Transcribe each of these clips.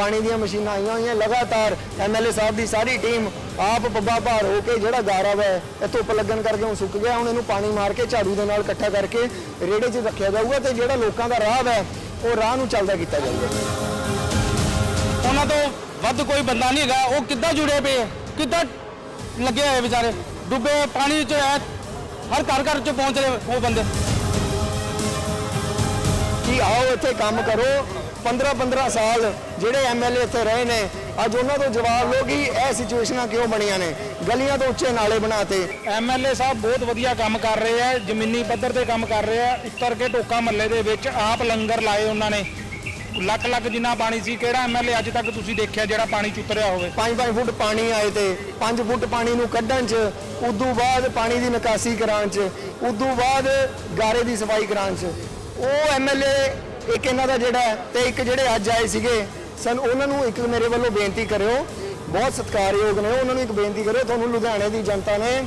ਪਾਣੀ ਦੀਆਂ ਮਸ਼ੀਨਾਂ ਆਈਆਂ ਹੋਈਆਂ ਲਗਾਤਾਰ ਐਮਐਲਏ ਸਾਹਿਬ ਦੀ ਸਾਰੀ ਟੀਮ ਆਪ ਪੱਬਾ ਭਾਰ ਹੋ ਕੇ ਜਿਹੜਾ ਗਾਰਾ ਵਾ ਇਹ ਧੁੱਪ ਲੱਗਣ ਕਰਕੇ ਹੁਣ ਸੁੱਕ ਗਿਆ। ਹੁਣ ਇਹਨੂੰ ਪਾਣੀ ਮਾਰ ਕੇ ਝਾੜੂ ਦੇ ਨਾਲ ਇਕੱਠਾ ਕਰਕੇ ਰੇੜੇ 'ਚ ਰੱਖਿਆ ਜਾਊਗਾ ਤੇ ਜਿਹੜਾ ਲੋਕਾਂ ਦਾ ਰਾਹ ਹੈ ਉਹ ਰਾਹ ਨੂੰ ਚੱਲਦਾ ਕੀਤਾ ਜਾਊਗਾ। ਉਹਨਾਂ ਤੋਂ ਵੱਧ ਕੋਈ ਬੰਦਾ ਨਹੀਂ ਹੈਗਾ। ਉਹ ਕਿੱਦਾਂ ਜੁੜੇ ਪਏ? ਕਿੱਦਾਂ ਲੱਗੇ ਹੋਏ ਵਿਚਾਰੇ? ਡੁੱਬੇ ਪਾਣੀ 'ਚ ਐ ਹਰ ਘਰ ਘਰ 'ਚ ਪਹੁੰਚ ਰਹੇ ਉਹ ਬੰਦੇ। ਕਿ ਆਓ ਇੱਥੇ ਕੰਮ ਕਰੋ 15 15 ਸਾਲ ਜਿਹੜੇ ਐਮਐਲਏ ਇੱਥੇ ਰਹੇ ਨੇ ਅੱਜ ਉਹਨਾਂ ਤੋਂ ਜਵਾਬ ਲਓ ਕਿ ਇਹ ਸਿਚੁਏਸ਼ਨਾਂ ਕਿਉਂ ਬਣੀਆਂ ਨੇ? ਗਲੀਆਂ ਤੋਂ ਉੱਚੇ ਨਾਲੇ ਬਣਾਤੇ। ਐਮਐਲਏ ਸਾਹਿਬ ਬਹੁਤ ਵਧੀਆ ਕੰਮ ਕਰ ਰਹੇ ਆ ਜ਼ਮੀਨੀ ਪੱਧਰ ਤੇ ਕੰਮ ਕਰ ਰਹੇ ਆ ਉੱਤਰ ਕੇ ਟੋਕਾ ਮੱਲੇ ਦੇ ਵਿੱਚ ਆਪ ਲੰਗਰ ਲਾਏ ਉਹਨਾਂ ਨੇ। ਲੱਖ ਲੱਖ ਜਿੰਨਾ ਪਾਣੀ ਸੀ ਕਿਹੜਾ ਐਮਐਲਏ ਅੱਜ ਤੱਕ ਤੁਸੀਂ ਦੇਖਿਆ ਜਿਹੜਾ ਪਾਣੀ ਚ ਉਤਰਿਆ ਹੋਵੇ? 5-5 ਫੁੱਟ ਪਾਣੀ ਆਏ ਤੇ 5 ਫੁੱਟ ਪਾਣੀ ਨੂੰ ਕੱਢਣ 'ਚ ਉਦੋਂ ਬਾਅਦ ਪਾਣੀ ਦੀ ਨਿਕਾਸੀ ਕਰਾਉਣ 'ਚ ਉਦੋਂ ਬਾਅਦ ਗਾਰੇ ਦੀ ਸਫ਼ਾਈ ਕਰਾਉਣ 'ਚ। ਉਹ ਐਮਐਲਏ ਇੱਕ ਇਹਨਾਂ ਦਾ ਜਿਹੜਾ ਹੈ ਤੇ ਇੱਕ ਜਿਹੜੇ ਅੱਜ ਆਏ ਸੀਗੇ, ਸਨ, ਉਹਨਾਂ ਨੂੰ ਇੱਕ ਮੇਰੇ ਵੱਲੋਂ ਬੇਨਤੀ ਕਰਿਓ, ਬਹੁਤ ਸਤਿਕਾਰਯੋਗ ਨੇ, ਉਹਨਾਂ ਨੂੰ ਇੱਕ ਬੇਨਤੀ ਕਰਿਓ, ਤੁਹਾਨੂੰ ਲੁਧਿਆਣੇ ਦੀ ਜਨਤਾ ਨੇ,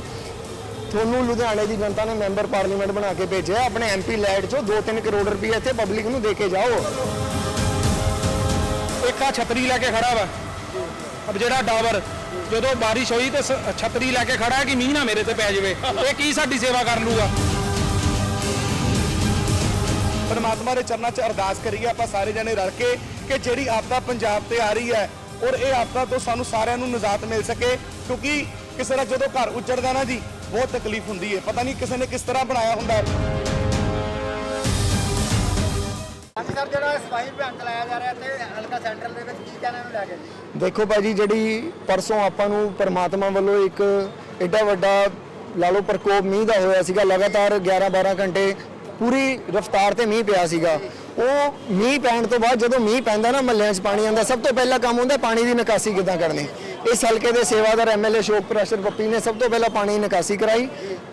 ਤੁਹਾਨੂੰ ਲੁਧਿਆਣੇ ਦੀ ਜਨਤਾ ਨੇ ਮੈਂਬਰ ਪਾਰਲੀਮੈਂਟ ਬਣਾ ਕੇ ਭੇਜਿਆ, ਆਪਣੇ ਐਮਪੀ ਲੈਡ 'ਚੋਂ 2-3 ਕਰੋੜ ਰੁਪਏ ਇੱਥੇ ਪਬਲਿਕ ਨੂੰ ਦੇ ਕੇ ਜਾਓ। ਇੱਕ ਆ ਛਤਰੀ ਲੈ ਕੇ ਖੜਾ ਵਾ। ਅਬ ਜਿਹੜਾ ਡਾਵਰ ਜਦੋਂ ਬਾਰਿਸ਼ ਹੋਈ ਤੇ ਸ- ਛਤਰੀ ਲੈ ਕੇ ਖੜਾ ਕਿ ਮੀਂਹ ਨਾ ਮੇਰੇ ਤੇ ਪੈ ਜਾਵੇ। ਇਹ ਕੀ ਸਾਡੀ ਸੇਵਾ ਕਰ ਲੂਗਾ ਪਰਮਾਤਮਾ ਦੇ ਚਰਨਾਂ 'ਚ ਅਰਦਾਸ ਕਰੀਏ ਆਪਾਂ ਸਾਰੇ ਜਣੇ ਰਲ ਕੇ ਕਿ ਜਿਹੜੀ ਆਪਦਾ ਪੰਜਾਬ ਤੇ ਆ ਰਹੀ ਹੈ ਔਰ ਇਹ ਆਪਦਾ ਤੋਂ ਸਾਨੂੰ ਸਾਰਿਆਂ ਨੂੰ ਨਿਜਾਤ ਮਿਲ ਸਕੇ ਕਿਉਂਕਿ ਕਿਸੇ ਦਾ ਜਦੋਂ ਘਰ ਉੱਜੜਦਾ ਨਾ ਜੀ ਬਹੁਤ ਤਕਲੀਫ ਹੁੰਦੀ ਹੈ। ਪਤਾ ਨਹੀਂ ਕਿਸੇ ਨੇ ਕਿਸ ਤਰ੍ਹਾਂ ਬਣਾਇਆ ਹੁੰਦਾ। ਹੈ ਅੱਜ ਸਰ ਜਿਹੜਾ ਸਫ਼ਾਈ ਅਭਿਆਨ ਚਲਾਇਆ ਜਾ ਰਿਹਾ ਇੱਥੇ ਹਲਕਾ ਸੈਂਟਰਲ ਦੇ ਵਿੱਚ ਕੀ ਕਹਿਣਾ ਇਹਨੂੰ ਲੈ ਕੇ ਦੇਖੋ ਭਾਜੀ ਜਿਹੜੀ ਪਰਸੋਂ ਆਪਾਂ ਨੂੰ ਪਰਮਾਤਮਾ ਵੱਲੋਂ ਇੱਕ ਐਡਾ ਵੱਡਾ ਲਾ ਲਓ ਪ੍ਰਕੋਪ ਮੀਂਹ ਦਾ ਹੋਇਆ ਸੀਗਾ ਲਗਾਤਾਰ 11 12 ਘੰਟੇ ਪੂਰੀ ਰਫ਼ਤਾਰ ਤੇ ਮੀਂਹ ਪਿਆ ਸੀਗਾ। ਉਹ ਮੀਂਹ ਪੈਣ ਤੋਂ ਬਾਅਦ ਜਦੋਂ ਮੀਂਹ ਪੈਂਦਾ ਨਾ ਮੱਲਿਆਂ 'ਚ ਪਾਣੀ ਆਉਂਦਾ, ਸਭ ਤੋਂ ਪਹਿਲਾ ਕੰਮ ਹੁੰਦਾ ਪਾਣੀ ਦੀ ਨਿਕਾਸੀ ਕਿੱਦਾਂ ਕਰਨੀ? ਇਸ ਹਲਕੇ ਦੇ ਸੇਵਾਦਾਰ ਐਮਐਲਏ ਸ਼ੋਕ ਪ੍ਰੈਸ਼ਰ ਪੱਪੀ ਨੇ ਸਭ ਤੋਂ ਪਹਿਲਾਂ ਪਾਣੀ ਨਿਕਾਸੀ ਕਰਾਈ।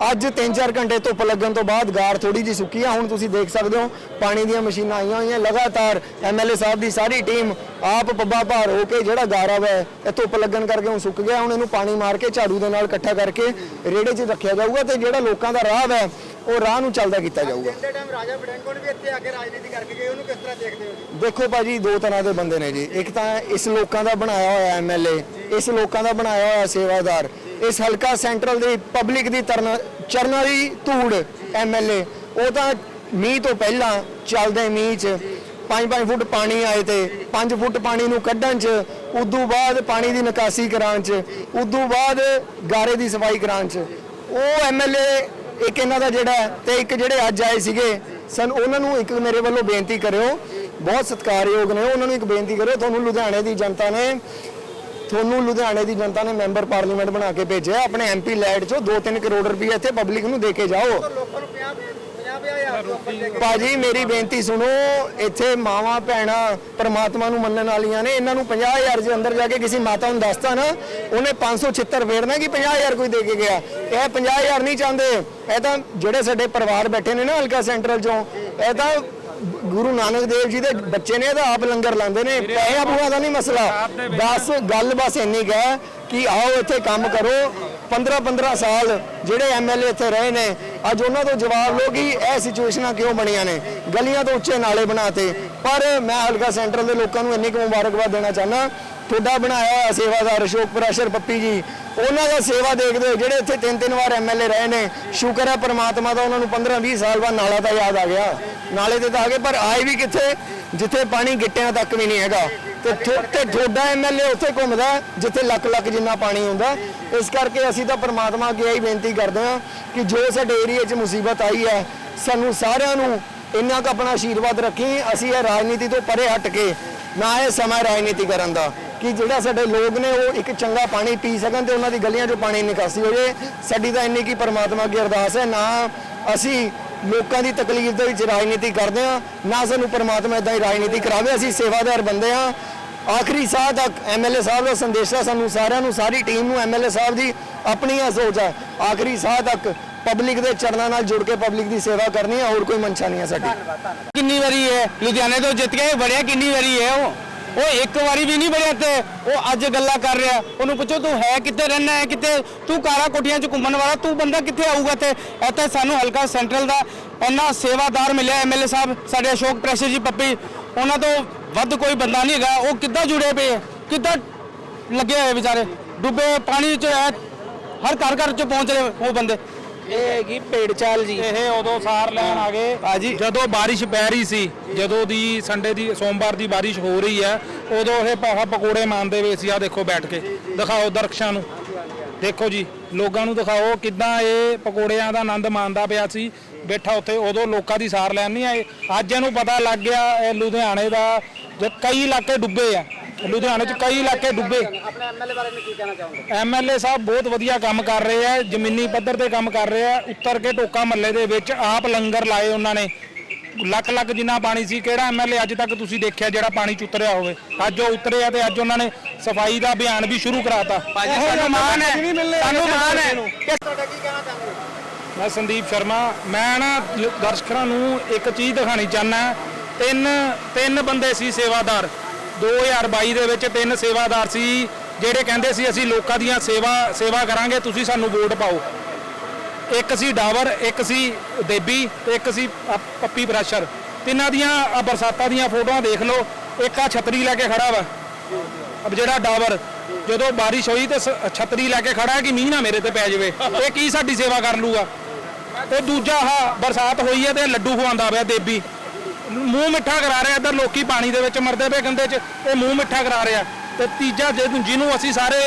ਅੱਜ 3-4 ਘੰਟੇ ਧੁੱਪ ਲੱਗਣ ਤੋਂ ਬਾਅਦ ਗਾਰ ਥੋੜੀ ਜੀ ਸੁੱਕੀ ਆ। ਹੁਣ ਤੁਸੀਂ ਦੇਖ ਸਕਦੇ ਹੋ ਪਾਣੀ ਦੀਆਂ ਮਸ਼ੀਨਾਂ ਆਈਆਂ ਹੋਈਆਂ। ਲਗਾਤਾਰ ਐਮਐਲਏ ਸਾਹਿਬ ਦੀ ਸਾਰੀ ਟੀਮ ਆਪ ਪੱਬਾ ਭਾਰ ਹੋ ਕੇ ਜਿਹੜਾ ਗਾਰਾ ਵਾ ਇਹ ਧੁੱਪ ਲੱਗਣ ਕਰਕੇ ਹੁਣ ਸੁੱਕ ਗਿਆ। ਹੁਣ ਇਹਨੂੰ ਪਾਣੀ ਮਾਰ ਕੇ ਝਾੜੂ ਦੇ ਨਾਲ ਇਕੱਠਾ ਕਰਕੇ ਰੇੜੇ 'ਚ ਰੱਖਿਆ ਜਾਊਗਾ ਤੇ ਜਿਹੜਾ ਲੋਕਾਂ ਦਾ ਰਾਹ ਹੈ ਉਹ ਰਾਹ ਨੂੰ ਚੱਲਦਾ ਕੀਤਾ ਜਾਊਗਾ। ਦੇ ਟਾਈਮ ਰਾਜਾ ਬਡੈਂਕੋਟ ਵੀ ਇੱਥੇ ਆ ਕੇ ਰਾਜਨੀਤੀ ਕਰਕੇ ਗਏ ਉਹਨੂੰ ਕਿਸ ਤਰ੍ਹਾਂ ਦੇਖਦੇ ਹੋ ਦੇਖੋ ਭਾਜੀ ਦੋ ਤਰ੍ਹਾਂ ਦੇ ਬੰਦੇ ਨੇ ਜੀ। ਇੱਕ ਤਾਂ ਇਸ ਲੋਕਾਂ ਦਾ ਬਣਾਇਆ ਹੋਇਆ ਐਮਐਲਏ ਇਸ ਲੋਕਾਂ ਦਾ ਬਣਾਇਆ ਹੋਇਆ ਸੇਵਾਦਾਰ। ਇਸ ਹਲਕਾ ਸੈਂਟਰਲ ਦੀ ਪਬਲਿਕ ਦੀ ਤਰਨ ਚਰਨਾਂ ਦੀ ਧੂੜ ਐਮਐਲਏ ਉਹ ਤਾਂ ਮੀਂਹ ਤੋਂ ਪਹਿਲਾਂ ਚੱਲਦੇ ਮੀਂਹ 'ਚ 5-5 ਫੁੱਟ ਪਾਣੀ ਆਏ ਤੇ 5 ਫੁੱਟ ਪਾਣੀ ਨੂੰ ਕੱਢਣ 'ਚ, ਉਦੋਂ ਬਾਅਦ ਪਾਣੀ ਦੀ ਨਿਕਾਸੀ ਕਰਾਉਣ 'ਚ, ਉਦੋਂ ਬਾਅਦ ਗਾਰੇ ਦੀ ਸਫ਼ਾਈ ਕਰਾਉਣ 'ਚ। ਉਹ ਐਮਐਲਏ ਇੱਕ ਇਹਨਾਂ ਦਾ ਜਿਹੜਾ ਹੈ ਤੇ ਇੱਕ ਜਿਹੜੇ ਅੱਜ ਆਏ ਸੀਗੇ, ਸਨ ਉਹਨਾਂ ਨੂੰ ਇੱਕ ਮੇਰੇ ਵੱਲੋਂ ਬੇਨਤੀ ਕਰਿਓ, ਬਹੁਤ ਸਤਿਕਾਰਯੋਗ ਨੇ, ਉਹਨਾਂ ਨੂੰ ਇੱਕ ਬੇਨਤੀ ਕਰਿਓ, ਤੁਹਾਨੂੰ ਲੁਧਿਆਣੇ ਦੀ ਜਨਤਾ ਨੇ ਤੁਹਾਨੂੰ ਲੁਧਿਆਣੇ ਦੀ ਜਨਤਾ ਨੇ ਮੈਂਬਰ ਪਾਰਲੀਮੈਂਟ ਬਣਾ ਕੇ ਭੇਜਿਆ, ਆਪਣੇ ਐਮਪੀ ਲੈਡ 'ਚੋਂ 2-3 ਕਰੋੜ ਰੁਪਏ ਇੱਥੇ ਪਬਲਿਕ ਨੂੰ ਦੇ ਕੇ ਜਾਓ। ਭਾਜੀ, ਮੇਰੀ ਬੇਨਤੀ ਸੁਣੋ, ਇੱਥੇ ਮਾਵਾਂ, ਭੈਣਾਂ ਪਰਮਾਤਮਾ ਨੂੰ ਮੰਨਣ ਵਾਲੀਆਂ ਨੇ, ਇਹਨਾਂ ਨੂੰ 50000 ਦੇ ਅੰਦਰ ਜਾ ਕੇ ਕਿਸੇ ਮਾਤਾ ਨੂੰ ਦੱਸਤਾ ਨਾ, ਉਹਨੇ 576 ਫੇਰਨਾ ਕਿ 50000 ਕੋਈ ਦੇ ਕੇ ਗਿਆ। ਇਹ 50000 ਨਹੀਂ ਚਾਹੁੰਦੇ। ਇਹ ਤਾਂ ਜਿਹੜੇ ਸਾਡੇ ਪਰਿਵਾਰ ਬੈਠੇ ਨੇ ਨਾ ਹਲਕਾ ਸੈਂਟਰਲ ਚੋਂ, ਇਹ ਤਾਂ ਗੁਰੂ ਨਾਨਕ ਦੇਵ ਜੀ ਦੇ ਬੱਚੇ ਨੇ ਤਾਂ ਆਪ ਲੰਗਰ ਲਾਉਂਦੇ ਨੇ ਪੈਸਾ ਪੂਆ ਦਾ ਨਹੀਂ ਮਸਲਾ। ਬਸ ਗੱਲ ਬਸ ਇੰਨੀ ਹੈ ਕਿ ਆਓ ਇੱਥੇ ਕੰਮ ਕਰੋ। 15 15 ਸਾਲ ਜਿਹੜੇ ਐਮਐਲਏ ਇੱਥੇ ਰਹੇ ਨੇ ਅੱਜ ਉਹਨਾਂ ਤੋਂ ਜਵਾਬ ਲਓ ਕਿ ਇਹ ਸਿਚੁਏਸ਼ਨਾਂ ਕਿਉਂ ਬਣੀਆਂ ਨੇ। ਗਲੀਆਂ ਤੋਂ ਉੱਚੇ ਨਾਲੇ ਬਣਾਤੇ। ਪਰ ਮੈਂ ਹਲਕਾ ਸੈਂਟਰਲ ਦੇ ਲੋਕਾਂ ਨੂੰ ਇੰਨੀ ਕੁ ਮੁਬਾਰਕਬਾਦ ਦੇਣਾ ਚਾਹੁੰਦਾ ਤੁਹਾਡਾ ਬਣਾਇਆ ਹੋਇਆ ਸੇਵਾਦਾਰ ਅਸ਼ੋਕ ਪ੍ਰੈਸ਼ਰ ਪੱਪੀ ਜੀ। ਉਹਨਾਂ ਦਾ ਸੇਵਾ ਦੇਖਦੇ ਹੋ ਜਿਹੜੇ ਇੱਥੇ ਤਿੰਨ ਤਿੰਨ ਵਾਰ ਐਮਐਲਏ ਰਹੇ ਨੇ ਸ਼ੁਕਰ ਹੈ ਪ੍ਰਮਾਤਮਾ ਦਾ ਉਹਨਾਂ ਨੂੰ 15 20 ਸਾਲ ਬਾਅਦ ਨਾਲਾ ਤਾਂ ਯਾਦ ਆ ਗਿਆ। ਨਾਲੇ ਤੇ ਤਾਂ ਆ ਗਏ ਪਰ ਆਏ ਵੀ ਕਿੱਥੇ? ਜਿੱਥੇ ਪਾਣੀ ਗਿੱਟਿਆਂ ਤੱਕ ਵੀ ਨਹੀਂ ਹੈਗਾ। ਤੇ ਥੋ- ਤੇ ਤੁਹਾਡਾ ਐਮਐਲਏ ਉੱਥੇ ਘੁੰਮਦਾ ਹੈ, ਜਿੱਥੇ ਲੱਖ ਲੱਖ ਜਿੰਨਾ ਪਾਣੀ ਹੁੰਦਾ ਇਸ ਕਰਕੇ ਅਸੀਂ ਤਾਂ ਪ੍ਰਮਾਤਮਾ ਅੱਗੇ ਇਹੀ ਬੇਨਤੀ ਕਰਦੇ ਹਾਂ ਕਿ ਜੋ ਸਾਡੇ ਏਰੀਏ 'ਚ ਮੁਸੀਬਤ ਆਈ ਹੈ ਸਾਨੂੰ ਸਾਰਿਆਂ ਨੂੰ ਇੰਨਾ ਕੁ ਆਪਣਾ ਆਸ਼ੀਰਵਾਦ ਰੱਖੀ ਅਸੀਂ ਇਹ ਰਾਜਨੀਤੀ ਤੋਂ ਪਰੇ ਹਟ ਕੇ ਨਾ ਇਹ ਸਮਾਂ ਰਾਜਨੀਤੀ ਕਰਨ ਦਾ। ਕਿ ਜਿਹੜਾ ਸਾਡੇ ਲੋਕ ਨੇ ਉਹ ਇੱਕ ਚੰਗਾ ਪਾਣੀ ਪੀ ਸਕਣ ਤੇ ਉਹਨਾਂ ਦੀ ਗਲੀਆਂ 'ਚੋਂ ਪਾਣੀ ਨਿਕਾਸੀ ਹੋ ਜੇ ਸਾਡੀ ਤਾਂ ਇੰਨੀ ਕੀ ਪ੍ਰਮਾਤਮਾ ਅੱਗੇ ਅਰਦਾਸ ਹੈ ਨਾ ਅਸੀਂ ਲੋਕਾਂ ਦੀ ਤਕਲੀਫ ਦੇ ਵਿੱਚ ਰਾਜਨੀਤੀ ਕਰਦੇ ਆ ਨਾ ਸਾਨੂੰ ਪਰਮਾਤਮਾ ਇਦਾਂ ਹੀ ਰਾਜਨੀਤੀ ਕਰਾਵੇ, ਅਸੀਂ ਸੇਵਾਦਾਰ ਬੰਦੇ ਆ ਆਖਰੀ ਸਾਹ ਤੱਕ ਐਮਐਲਏ ਸਾਹਿਬ ਦਾ ਸੰਦੇਸ਼ ਹੈ, ਸਾਨੂੰ ਸਾਰਿਆਂ ਨੂੰ, ਸਾਰੀ ਟੀਮ ਨੂੰ ਐਮਐਲਏ ਸਾਹਿਬ ਦੀ ਆਪਣੀ ਇਹ ਸੋਚ ਹੈ। ਆਖਰੀ ਸਾਹ ਤੱਕ ਪਬਲਿਕ ਦੇ ਚਰਨਾਂ ਨਾਲ ਜੁੜ ਕੇ ਪਬਲਿਕ ਦੀ ਸੇਵਾ ਕਰਨੀ ਹੈ, ਹੋਰ ਕੋਈ ਮਨਸ਼ਾ ਨਹੀਂ ਹੈ ਸਾਡੀ। ਕਿੰਨੀ ਵਾਰੀ ਹੈ ਲੁਧਿਆਣੇ ਤੋਂ ਜਿੱਤ ਕੇ ਵੜਿਆ ਕਿੰਨੀ ਵਾਰੀ ਹੈ ਉਹ? ਉਹ ਇੱਕ ਵਾਰੀ ਵੀ ਨਹੀਂ ਵੜਿਆ ਤੇ ਉਹ ਅੱਜ ਗੱਲਾਂ ਕਰ ਰਿਹਾ। ਉਹਨੂੰ ਪੁੱਛੋ, ਤੂੰ ਹੈ ਕਿੱਥੇ ਰਹਿਣਾ ਹੈ? ਕਿੱਥੇ? ਤੂੰ ਕਾਰਾ ਕੋਠੀਆਂ 'ਚ ਘੁੰਮਣ ਵਾਲਾ? ਤੂੰ ਬੰਦਾ ਕਿੱਥੇ ਆਊਗਾ ਤੇ ਇੱਥੇ ਸਾਨੂੰ ਹਲਕਾ ਸੈਂਟਰਲ ਦਾ ਇੰਨਾ ਸੇਵਾਦਾਰ ਮਿਲਿਆ ਐਮਐਲਏ ਸਾਹਿਬ, ਸਾਡੇ ਅਸ਼ੋਕ ਪ੍ਰੈਸ਼ਰ ਜੀ ਪੱਪੀ। ਉਹਨਾਂ ਤੋਂ ਵੱਧ ਕੋਈ ਬੰਦਾ ਨਹੀਂ ਹੈਗਾ। ਉਹ ਕਿੱਦਾਂ ਜੁੜੇ ਪਏ ਕਿੱਦਾਂ ਲੱਗੇ ਹੋਏ ਵਿਚਾਰੇ? ਡੁੱਬੇ ਪਾਣੀ 'ਚ ਐ, ਹਰ ਘਰ ਘਰ 'ਚ ਪਹੁੰਚ ਰਹੇ ਉਹ ਬੰਦੇ। ਇਹ ਹੈਗੀ ਭੇਡ ਚਾਲ ਜੀ। ਇਹ ਉਦੋਂ ਸਾਰ ਲੈਣ ਆ ਗਏ। ਭਾਜੀ। ਜਦੋਂ ਬਾਰਿਸ਼ ਪੈ ਰਹੀ ਸੀ ਜਦੋਂ ਦੀ ਸੰਡੇ ਦੀ ਸੋਮਵਾਰ ਦੀ ਬਾਰਿਸ਼ ਹੋ ਰਹੀ ਹੈ ਉਦੋਂ ਇਹ ਪਾਹਾ ਪਕੌੜੇ ਮਾਰਦੇ ਵੇ ਸੀ ਆ ਦੇਖੋ ਬੈਠ ਕੇ। ਦਿਖਾਓ ਦਰਖਸ਼ਾਂ ਨੂੰ। ਦੇਖੋ ਜੀ ਲੋਕਾਂ ਨੂੰ ਦਿਖਾਓ ਕਿੱਦਾਂ ਇਹ ਪਕੌੜਿਆਂ ਦਾ ਆਨੰਦ ਮਾਣਦਾ ਪਿਆ ਸੀ। ਬੈਠਾ ਉੱਥੇ ਉਦੋਂ ਲੋਕਾਂ ਦੀ ਸਾਰ ਲੈਣ ਨਹੀਂ ਆਏ। ਅੱਜ ਇਹਨੂੰ ਪਤਾ ਲੱਗ ਗਿਆ ਇਹ ਲੁਧਿਆਣੇ ਦਾ ਕਈ ਇਲਾਕੇ ਡੁੱਬੇ ਆ। ਲੁਧਿਆਣੇ 'ਚ ਕਈ ਇਲਾਕੇ ਡੁੱਬੇ। ਆਪਣੇ ਐਮਐਲਏ ਬਾਰੇ ਨੂੰ ਕੀ ਕਹਿਣਾ ਚਾਹੋਗੇ? ਐਮਐਲਏ ਸਾਹਿਬ ਬਹੁਤ ਵਧੀਆ ਕੰਮ ਕਰ ਰਹੇ ਆ ਜ਼ਮੀਨੀ ਪੱਧਰ ਤੇ ਕੰਮ ਕਰ ਰਹੇ ਆ ਉੱਤਰ ਕੇ ਟੋਕਾ ਮੱਲੇ ਦੇ ਵਿੱਚ ਆਪ ਲੰਗਰ ਲਾਏ ਉਹਨਾਂ ਨੇ। ਲੱਖ ਲੱਖ ਜਿੰਨਾ ਪਾਣੀ ਸੀ ਕਿਹੜਾ ਐਮਐਲਏ ਅੱਜ ਤੱਕ ਤੁਸੀਂ ਦੇਖਿਆ ਜਿਹੜਾ ਪਾਣੀ ਚ ਉਤਰਿਆ ਹੋਵੇ? ਅੱਜ ਉਹ ਉਤਰੇ ਆ ਤੇ ਅੱਜ ਉਹਨਾਂ ਨੇ ਸਫ਼ਾਈ ਦਾ ਅਭਿਆਨ ਵੀ ਸ਼ੁਰੂ ਕਰਾਤਾ। ਭਾਜੀ ਸਾਨੂੰ ਮਾਣ ਹੈ ਸਾਨੂੰ ਮਾਣ ਹੈ। ਕਿ ਤੁਹਾਡਾ ਕੀ ਕਹਿਣਾ ਚਾਹੁੰਦੇ ਮੈਂ ਸੰਦੀਪ ਸ਼ਰਮਾ ਮੈਂ ਨਾ ਦਰਸ਼ਕਾਂ ਨੂੰ ਇੱਕ ਚੀਜ਼ ਦਿਖਾਣੀ ਚਾਹਨਾ ਤਿੰਨ ਤਿੰਨ ਬੰਦੇ ਸੀ ਸੇਵਾਦਾਰ। 2022 ਦੇ ਵਿੱਚ ਤਿੰਨ ਸੇਵਾਦਾਰ ਸੀ, ਜਿਹੜੇ ਕਹਿੰਦੇ ਸੀ ਅਸੀਂ ਲੋਕਾਂ ਦੀਆਂ ਸੇਵਾ ਸੇਵਾ ਕਰਾਂਗੇ, ਤੁਸੀਂ ਸਾਨੂੰ ਵੋਟ ਪਾਓ। ਇੱਕ ਸੀ ਡਾਵਰ, ਇੱਕ ਸੀ ਦੇਬੀ ਤੇ ਇੱਕ ਸੀ ਪੱਪੀ ਪ੍ਰੈਸ਼ਰ ਤਿੰਨਾਂ ਦੀਆਂ ਬਰਸਾਤਾਂ ਦੀਆਂ ਫੋਟੋਆਂ ਦੇਖ ਲਓ, ਇੱਕ ਆ ਛਤਰੀ ਲੈ ਕੇ ਖੜਾ ਵਾ। ਅਬ ਜਿਹੜਾ ਡਾਵਰ, ਜਦੋਂ ਬਾਰਿਸ਼ ਹੋਈ ਤੇ ਸ- ਛਤਰੀ ਲੈ ਕੇ ਖੜਾ ਕਿ ਮੀਂਹ ਨਾ ਮੇਰੇ ਤੇ ਪੈ ਜਾਵੇ? ਇਹ ਕੀ ਸਾਡੀ ਸੇਵਾ ਕਰ ਲੂਗਾ ਤੇ ਦੂਜਾ ਆ ਬਰਸਾਤ ਹੋਈ ਹੈ ਤੇ ਲੱਡੂ ਖਵਾਉਂਦਾ ਪਿਆ ਦੇਬੀ। ਮੂੰਹ ਮਿੱਠਾ ਕਰਾ ਰਿਹਾ, ਇੱਧਰ ਲੋਕੀ ਪਾਣੀ ਦੇ ਵਿੱਚ ਮਰਦੇ ਪਏ ਗੰਦੇ 'ਚ, ਇਹ ਮੂੰਹ ਮਿੱਠਾ ਕਰਾ ਰਿਹਾ। ਤੇ ਤੀਜਾ ਜਿਹਨੂੰ ਜਿਹਨੂੰ ਅਸੀਂ ਸਾਰੇ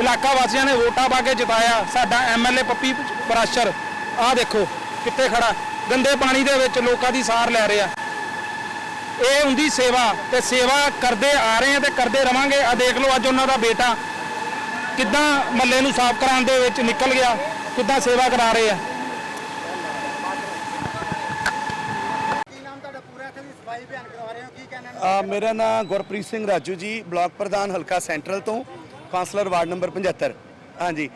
ਇਲਾਕਾ ਵਾਸੀਆਂ ਨੇ ਵੋਟਾਂ ਪਾ ਕੇ ਜਿਤਾਇਆ, ਸਾਡਾ ਐਮਐਲਏ ਪੱਪੀ ਬਰਾਸ਼ਰ, ਆਹ ਦੇਖੋ ਕਿੱਥੇ ਖੜਾ। ਗੰਦੇ ਪਾਣੀ ਦੇ ਵਿੱਚ ਲੋਕਾਂ ਦੀ ਸਾਰ ਲੈ ਰਿਹਾ। ਇਹ ਹੁੰਦੀ ਸੇਵਾ, ਤੇ ਸੇਵਾ ਕਰਦੇ ਆ ਰਹੇ ਆ ਤੇ ਕਰਦੇ ਰਵਾਂਗੇ। ਆ ਦੇਖ ਲਓ, ਅੱਜ ਉਹਨਾਂ ਦਾ ਬੇਟਾ ਕਿੱਦਾਂ ਮੱਲੇ ਨੂੰ ਸਾਫ਼ ਕਰਾਉਣ ਦੇ ਵਿੱਚ ਨਿਕਲ ਗਿਆ, ਕਿੱਦਾਂ ਸੇਵਾ ਕਰਾ ਰਹੇ ਆ ਕੀ ਨਾਮ ਤੁਹਾਡਾ ਪੂਰਾ ਇੱਥੇ ਦੀ ਸਫ਼ਾਈ ਅਭਿਆਨ ਕਰਵਾ ਰਹੇ ਹੋ? ਕੀ ਕਹਿਣਾ ਮੇਰਾ ਨਾਮ ਗੁਰਪ੍ਰੀਤ ਸਿੰਘ ਰਾਜੂ ਜੀ, ਬਲਾਕ ਪ੍ਰਧਾਨ ਹਲਕਾ ਸੈਂਟਰਲ ਤੋਂ ਕਾਉਂਸਲਰ ਵਾਰਡ ਨੰਬਰ 75 ਹਾਂਜੀ।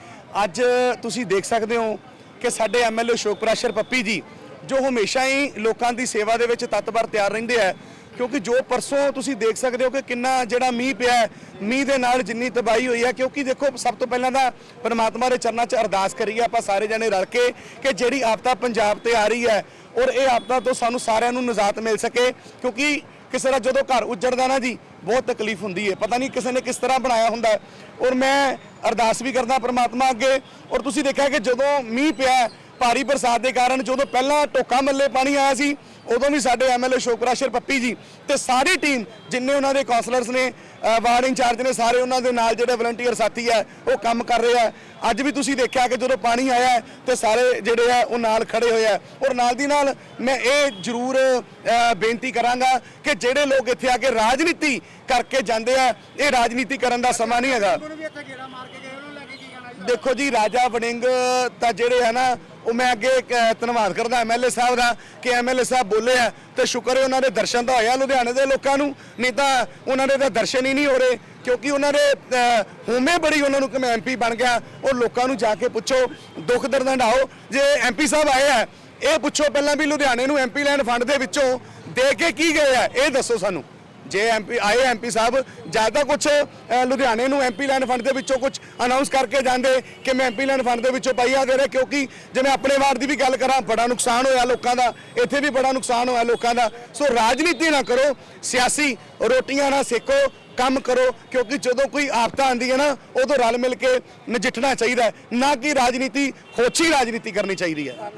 ਅੱਜ ਤੁਸੀਂ ਦੇਖ ਸਕਦੇ ਹੋ ਕਿ ਸਾਡੇ ਐਮਐਲਏ ਅਸ਼ੋਕ ਪ੍ਰਾਸ਼ਰ ਪੱਪੀ ਜੀ, ਜੋ ਹਮੇਸ਼ਾ ਹੀ ਲੋਕਾਂ ਦੀ ਸੇਵਾ ਦੇ ਵਿੱਚ ਤਤਪਰ ਤਿਆਰ ਰਹਿੰਦੇ ਆ ਕਿਉਂਕਿ ਜੋ ਪਰਸੋਂ ਤੁਸੀਂ ਦੇਖ ਸਕਦੇ ਹੋ ਕਿ ਕਿੰਨਾ ਜਿਹੜਾ ਮੀਂਹ ਪਿਆ ਮੀਂਹ ਦੇ ਨਾਲ ਜਿੰਨੀ ਤਬਾਹੀ ਹੋਈ ਹੈ, ਕਿਉਂਕਿ ਦੇਖੋ ਸਭ ਤੋਂ ਪਹਿਲਾਂ ਤਾਂ ਪਰਮਾਤਮਾ ਦੇ ਚਰਨਾਂ 'ਚ ਅਰਦਾਸ ਕਰੀਏ ਆਪਾਂ ਸਾਰੇ ਜਣੇ ਰਲ ਕੇ ਕਿ ਜਿਹੜੀ ਆਪਦਾ ਪੰਜਾਬ ਤੇ ਆ ਰਹੀ ਹੈ ਔਰ ਇਹ ਆਪਦਾ ਤੋਂ ਸਾਨੂੰ ਸਾਰਿਆਂ ਨੂੰ ਨਿਜਾਤ ਮਿਲ ਸਕੇ, ਕਿਉਂਕਿ ਕਿਸੇ ਦਾ ਜਦੋਂ ਘਰ ਉੱਜੜਦਾ ਨਾ ਜੀ, ਬਹੁਤ ਤਕਲੀਫ ਹੁੰਦੀ ਹੈ। ਪਤਾ ਨਹੀਂ ਕਿਸੇ ਨੇ ਕਿਸ ਤਰ੍ਹਾਂ ਬਣਾਇਆ ਹੁੰਦਾ ਔਰ ਮੈਂ ਅਰਦਾਸ ਵੀ ਕਰਦਾ ਪਰਮਾਤਮਾ ਅੱਗੇ, ਔਰ ਤੁਸੀਂ ਦੇਖਿਆ ਕਿ ਜਦੋਂ ਮੀਂਹ ਪਿਆ ਭਾਰੀ ਬਰਸਾਤ ਦੇ ਕਾਰਨ ਜਦੋਂ ਪਹਿਲਾਂ ਟੋਕਾ ਮੱਲੇ ਪਾਣੀ ਆਇਆ ਸੀ ਉਦੋਂ ਵੀ ਸਾਡੇ ਐਮਐਲਏ ਸ਼ੋਕਰਾਸ਼ਰ ਪੱਪੀ ਜੀ ਤੇ ਸਾਰੀ ਟੀਮ ਜਿੰਨੇ ਉਹਨਾਂ ਦੇ ਕਾਉਂਸਲਰਸ ਨੇ ਵਾਰਡ ਇੰਚਾਰਜ ਨੇ ਸਾਰੇ ਉਹਨਾਂ ਦੇ ਨਾਲ ਜਿਹੜੇ ਵਲੰਟੀਅਰ ਸਾਥੀ ਹੈ ਉਹ ਕੰਮ ਕਰ ਰਹੇ ਆ। ਅੱਜ ਵੀ ਤੁਸੀਂ ਦੇਖਿਆ ਕਿ ਜਦੋਂ ਪਾਣੀ ਆਇਆ ਤੇ ਸਾਰੇ ਜਿਹੜੇ ਆ ਉਹ ਨਾਲ ਖੜੇ ਹੋਏ ਆ। ਔਰ ਨਾਲ ਦੀ ਨਾਲ ਮੈਂ ਇਹ ਜ਼ਰੂਰ ਬੇਨਤੀ ਕਰਾਂਗਾ ਕਿ ਜਿਹੜੇ ਲੋਕ ਇੱਥੇ ਆ ਕੇ ਰਾਜਨੀਤੀ ਕਰਕੇ ਜਾਂਦੇ ਆ ਇਹ ਰਾਜਨੀਤੀ ਕਰਨ ਦਾ ਸਮਾਂ ਨਹੀਂ ਹੈਗਾ। ਦੇਖੋ ਜੀ ਰਾਜਾ ਵੜਿੰਗ ਤਾਂ ਜਿਹੜੇ ਹੈ ਨਾ ਉਹ ਮੈਂ ਅੱਗੇ ਇੱਕ, ਧੰਨਵਾਦ ਕਰਦਾ ਐਮਐਲਏ ਸਾਹਿਬ ਦਾ ਕਿ ਐਮਐਲਏ ਸਾਹਿਬ ਬੋਲੇ ਆ ਤੇ ਸ਼ੁਕਰ ਹੈ ਉਹਨਾਂ ਦੇ ਦਰਸ਼ਨ ਤਾਂ ਹੋਇਆ ਲੁਧਿਆਣੇ ਦੇ ਲੋਕਾਂ ਨੂੰ ਨਹੀਂ ਤਾਂ ਉਹਨਾਂ ਦੇ ਤਾਂ ਦਰਸ਼ਨ ਹੀ ਨਹੀਂ ਹੋ ਰਹੇ ਕਿਉਂਕਿ ਉਹਨਾਂ ਦੇ ਅ, ਹੋਮੇ ਬੜੀ ਉਹਨਾਂ ਨੂੰ ਕਿ ਮੈਂ ਐਮਪੀ ਬਣ ਗਿਆ ਉਹ ਲੋਕਾਂ ਨੂੰ ਜਾ ਕੇ ਪੁੱਛੋ ਦੁੱਖ ਦਰਦ ਹੰਡਾਓ ਜੇ ਐਮਪੀ ਸਾਹਿਬ ਆਏ ਆ ਇਹ ਪੁੱਛੋ ਪਹਿਲਾਂ ਵੀ ਲੁਧਿਆਣੇ ਨੂੰ ਐਮਪੀ ਲੈਂਡ ਫੰਡ ਦੇ ਵਿੱਚੋਂ ਦੇ ਕੇ ਕੀ ਗਏ ਆ ਇਹ ਦੱਸੋ ਸਾਨੂੰ। ਜੇ ਐਮਪੀ ਆਏ ਐਮਪੀ ਸਾਹਿਬ ਜ਼ਿਆਦਾ ਕੁਝ ਲੁਧਿਆਣੇ ਨੂੰ ਐਮਪੀ ਲੈਂਡ ਫੰਡ ਦੇ ਵਿੱਚੋਂ ਕੁਝ ਅਨਾਉਂਸ ਕਰਕੇ ਜਾਂਦੇ ਕਿ ਮੈਂ ਐਮਪੀ ਲੈਂਡ ਫੰਡ ਦੇ ਵਿੱਚੋਂ ਪੈਸਾ ਦੇ ਰਿਹਾ, ਕਿਉਂਕਿ ਜੇ ਮੈਂ ਆਪਣੇ ਵਾਰ ਦੀ ਵੀ ਗੱਲ ਕਰਾਂ, ਬੜਾ ਨੁਕਸਾਨ ਹੋਇਆ ਲੋਕਾਂ ਦਾ, ਇੱਥੇ ਵੀ ਬੜਾ ਨੁਕਸਾਨ ਹੋਇਆ ਲੋਕਾਂ ਦਾ। ਸੋ ਰਾਜਨੀਤੀ ਨਾ ਕਰੋ, ਸਿਆਸੀ ਰੋਟੀਆਂ ਨਾ ਸੇਕੋ, ਕੰਮ ਕਰੋ, ਕਿਉਂਕਿ ਜਦੋਂ ਕੋਈ ਆਫ਼ਤਾਂ ਆਉਂਦੀ ਹੈ ਨਾ, ਉਦੋਂ ਰਲ ਮਿਲ ਕੇ ਨਜਿੱਠਣਾ ਚਾਹੀਦਾ ਨਾ ਕਿ ਰਾਜਨੀਤੀ, ਹੋਛੀ ਰਾਜਨੀਤੀ ਕਰਨੀ ਚਾਹੀਦੀ ਹੈ।